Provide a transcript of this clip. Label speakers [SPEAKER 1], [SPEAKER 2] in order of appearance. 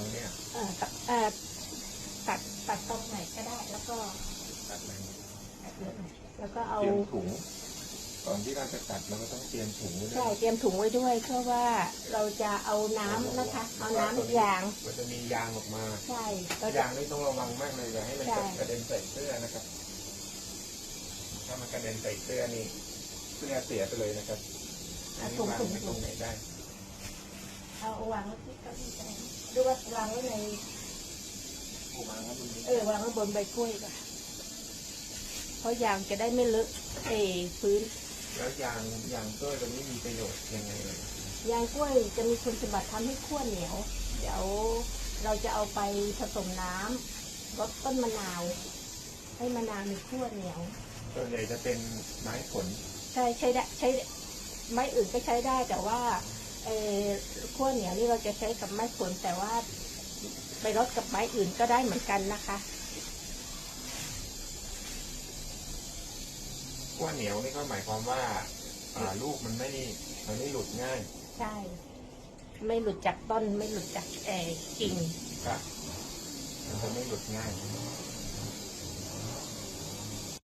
[SPEAKER 1] เขาเนี่ย
[SPEAKER 2] เอ่อตัดเอ่อตัดตัดตรงไหนก็ได้ แล้วก็
[SPEAKER 1] ตัดอะไร
[SPEAKER 2] ตัดเลือกไหนแล้วก็เอา
[SPEAKER 1] เตรียมถุงก่อนที่เราจะตัดเราก็ต้องเตรียมถุงไว้ด้
[SPEAKER 2] ใช่
[SPEAKER 1] วย
[SPEAKER 2] เตรียมถุงไว้ด้วยเพื่อว่าเราจะเอาน้ำนะคะ เอาน้ำยาง
[SPEAKER 1] มันจะมียางออกมา
[SPEAKER 2] ใช่เราจะ
[SPEAKER 1] ยางนี่ต้องระวังมากเลยอย่าให้มัน
[SPEAKER 2] ใช่
[SPEAKER 1] กระเด็นใส่เสื้อนะครับ ถ้ามันกระเด็นใส่เสื้อนี่เสื้อเสียไปเลยนะครับอันนี้วางไว้ตรงไหนได้
[SPEAKER 2] เอาวางไว้ที่เก้าอี้ก็ได้หรือว่าวางไว้ใน
[SPEAKER 1] ผู้วางไว้ตรงนี้
[SPEAKER 2] เออวางไว้บนใบกล้วยก่อนเพราะยางจะได้ไม่เลอะเออพื้น
[SPEAKER 1] แล้วยางยางกล้วยตัวนี้มีประโยชน์ยังไงเลย
[SPEAKER 2] ยางกล้วยจะมีคุณสมบัติทำให้ขั้วเหนียว เดี๋ยวเราจะเอาไปผสมน้ำลดต้นมะนาว ให้มะนาวมีขั้วเหนียว
[SPEAKER 1] ส่วนใหญ่จะเป็นไม้ผล
[SPEAKER 2] ใช่ใช้ได้ใช้ไม้อื่นก็ใช้ได้แต่ว่า เออขั้วเหนียวนี่เราจะใช้กับไม้ผลแต่ว่าไปรดกับไม้อื่นก็ได้เหมือนกันนะคะ
[SPEAKER 1] ขั้วเหนียวนี่ก็หมายความว่าอ่าลูกมันไม่มันไม่หลุดง่าย
[SPEAKER 2] ใช่ ไม่หลุดจากต้นไม่หลุดจากเออกิ่ง
[SPEAKER 1] ครับ มันจะไม่หลุดง่าย